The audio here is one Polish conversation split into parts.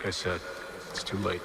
Like I said, it's too late.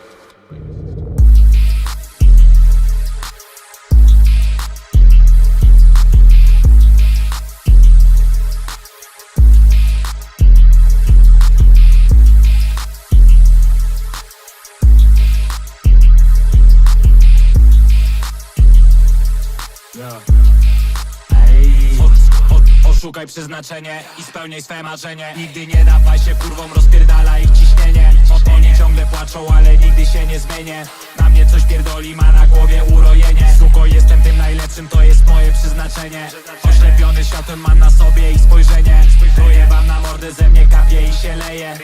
Oszukaj przeznaczenie i spełniaj swe marzenie Nigdy nie dawaj się kurwom, rozpierdala ich ciśnienie Oni ciągle płaczą, ale nigdy się nie zmienię. Na mnie coś pierdoli, ma na głowie urojenie. Suko, jestem tym najlepszym, to jest moje przeznaczenie Oślepiony światłem mam na sobie ich spojrzenie. Dojebam na mordę, ze mnie kapie i się leje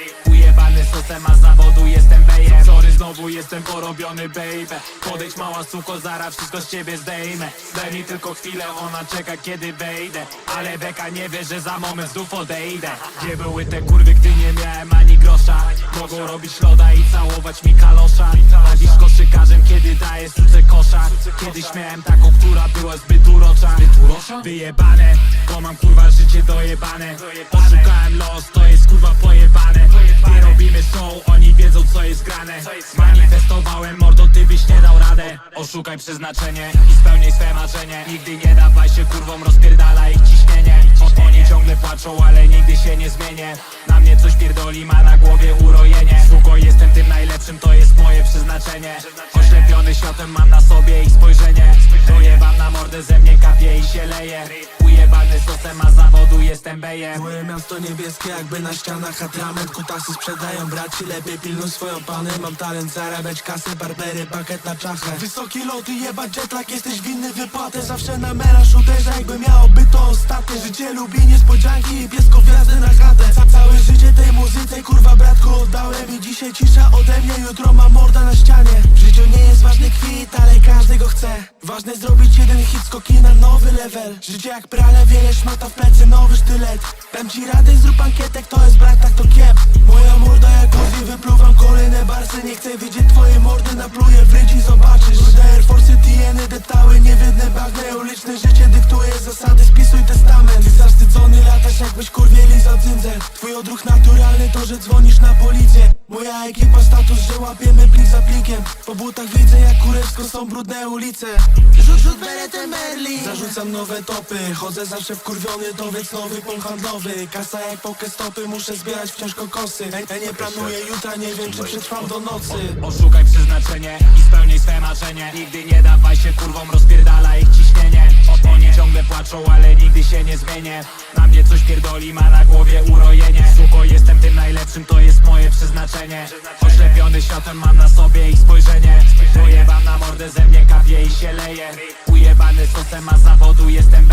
Ujebany sosem, a z zawodu jestem bejem Sorry, znowu jestem porobiony, baby. Podejdź mała suko, zara wszystko z ciebie zdejmę. Daj mi tylko chwilę, ona czeka kiedy wejdę. Ale beka nie wie, że za moment znów odejdę. Gdzie były te kurwy, gdy nie miałem ani grosza? Mogą robić loda i całować mi kalosza. A dziś koszykarzem, kiedy daję suce kosza. Kiedyś miałem taką, która była zbyt urocza. Wyjebane, bo mam kurwa życie dojebane. Oszukałem los, to jest kurwa pojebane Manifestowałem mordo, ty byś nie dał radę. Oszukaj przeznaczenie i spełnij swe marzenie. Nigdy nie dawaj się kurwom, rozpierdala ich ciśnienie. O- Oni ciągle płaczą, ale nigdy się nie zmienię. Na mnie coś pierdoli, ma na głowie urojenie. Suko, jestem tym najlepszym, to jest moje przeznaczenie. Oślepiony światem mam na sobie ich spojrzenie. Dojebam na mordę, ze mnie kapie i się leje Ujebany sosem, zawodu jestem bejem. Moje miasto niebieskie jakby na ścianach atrament Kutasy sprzedają. Braci, lepiej pilnuj swoją panę. Mam talent zarabiać kasę, barbery, pakiet na czachę. Wysokie loty, jebać jetlag, jesteś winny wypłatę Zawsze na melanż uderza, jakby miało być to ostatnie Życie. Lubi niespodzianki i piesko wjazdy na chatę. Ca Całe życie tej muzyce, kurwa bratku oddałem. I dzisiaj cisza ode mnie, jutro ma morda na ścianie. W życiu nie jest ważny kwit, ale każdy go chce. Ważne zrobić level Życie jak prale, wiele szmata w plecy, nowy sztylet. Dam ci radę, zrób ankietek, to jest brak, tak to kiep. Moja morda jak Uzi, wypluwam kolejne barsy. Nie chcę widzieć twojej mordy, napluję w ryć i zobaczysz. Rude Air Force, TN, detały, niewiedne bagny Twój odruch naturalny to, że dzwonisz na policję. Moja ekipa status, że łapiemy plik za plikiem. Po butach widzę jak kurewsko są brudne ulice. Rzut, rzut beretem Merlin Zarzucam nowe topy, chodzę zawsze wkurwiony Dowiec nowy punkt handlowy. Kasa jak pokestopy, muszę zbierać wciąż kokosy. Ej, nie planuję jutra, nie wiem czy przetrwam do nocy. Oszukaj przeznaczenie i spełnij swe marzenie. Nigdy nie dawaj się kurwom, rozpierdala ich ciśnienie. O, Oni ciągle płaczą, ale się nie zmienię. Na mnie coś pierdoli, ma na głowie urojenie. Suko, jestem tym najlepszym, to jest moje przeznaczenie. Oślepiony światem, mam na sobie ich spojrzenie. Dojebam na mordę, ze mnie kapie i się leje. Ujebany sosem, a zawodu jestem